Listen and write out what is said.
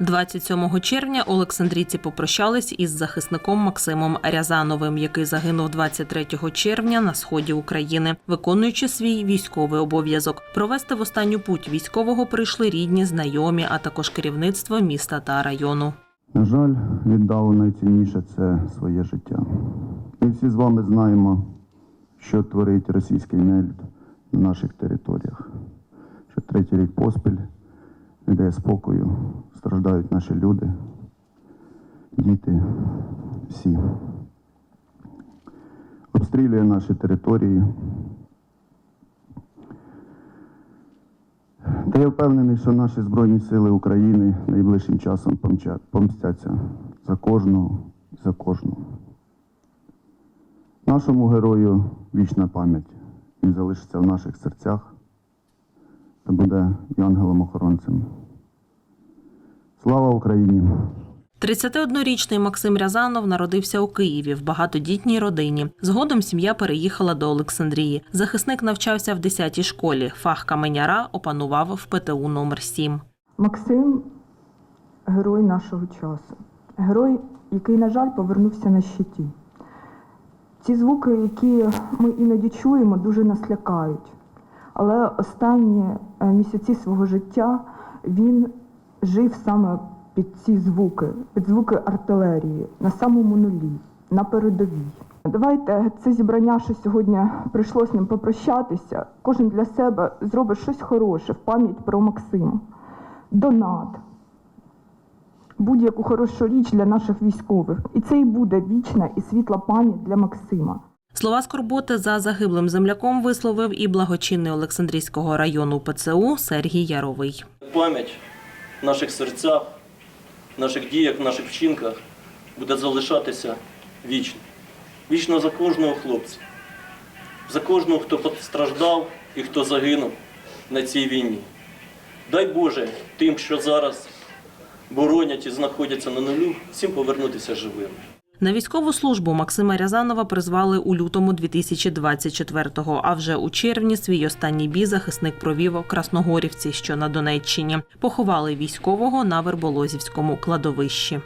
27 червня Олександрійці попрощались із захисником Максимом Рязановим, який загинув 23 червня на сході України, виконуючи свій військовий обов'язок. Провести в останню путь військового прийшли рідні, знайомі, а також керівництво міста та району. На жаль, віддав найцінніше це своє життя. Ми всі з вами знаємо, що творить російський нелюд на наших територіях. Що третій рік поспіль не спокою, страждають наші люди, діти, всі. Обстрілює наші території. Та я впевнений, що наші Збройні Сили України найближчим часом помстяться за кожного за кожну. Нашому герою вічна пам'ять. Він залишиться в наших серцях та буде і ангелом-охоронцем. Слава Україні! 31-річний Максим Рязанов народився у Києві в багатодітній родині. Згодом сім'я переїхала до Олександрії. Захисник навчався в 10-й школі. Фах каменяра опанував в ПТУ номер 7 Максим герой нашого часу. Герой, який, на жаль, повернувся на щиті. Ці звуки, які ми іноді чуємо, дуже нас лякають. Але останні е, місяці свого життя він жив саме під ці звуки, під звуки артилерії, на самому нулі, на передовій. Давайте це зібрання, що сьогодні прийшло з ним попрощатися. Кожен для себе зробить щось хороше в пам'ять про Максима. Донат, будь-яку хорошу річ для наших військових. І це і буде вічна і світла пам'ять для Максима. Слова скорботи за загиблим земляком висловив і благочинний Олександрійського району ПЦУ Сергій Яровий. Пам'ять в наших серцях, в наших діях, в наших вчинках буде залишатися вічно. Вічно за кожного хлопця, за кожного, хто постраждав і хто загинув на цій війні. Дай Боже тим, що зараз боронять і знаходяться на нулю, всім повернутися живими. На військову службу Максима Рязанова призвали у лютому 2024-го, а вже у червні свій останній бій захисник провів у Красногорівці, що на Донеччині. Поховали військового на Верболозівському кладовищі.